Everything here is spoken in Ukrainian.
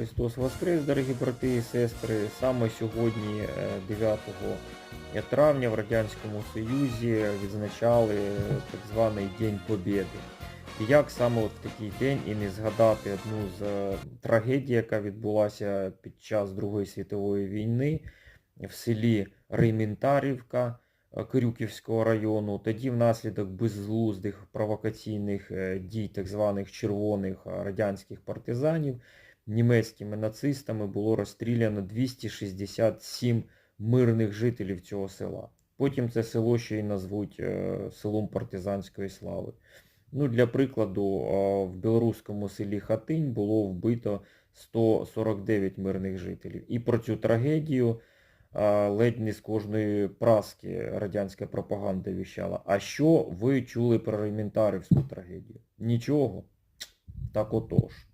Христос Воскрес, дорогі брати і сестри. Саме сьогодні, е, 9 травня, в Радянському Союзі відзначали е, так званий День Побєди. І як саме от в такий день і не згадати одну з е, трагедій, яка відбулася під час Другої світової війни в селі Ремінтарівка е, Крюківського району. Тоді внаслідок безглуздих провокаційних е, дій так званих червоних е, радянських партизанів німецькими нацистами було розстріляно 267 мирних жителів цього села. Потім це село ще й назвуть е, селом партизанської слави. Ну, для прикладу, е, в білоруському селі Хатинь було вбито 149 мирних жителів. І про цю трагедію е, ледь не з кожної праски радянська пропаганда віщала. А що ви чули про Ремінтарівську трагедію? Нічого. Так отож.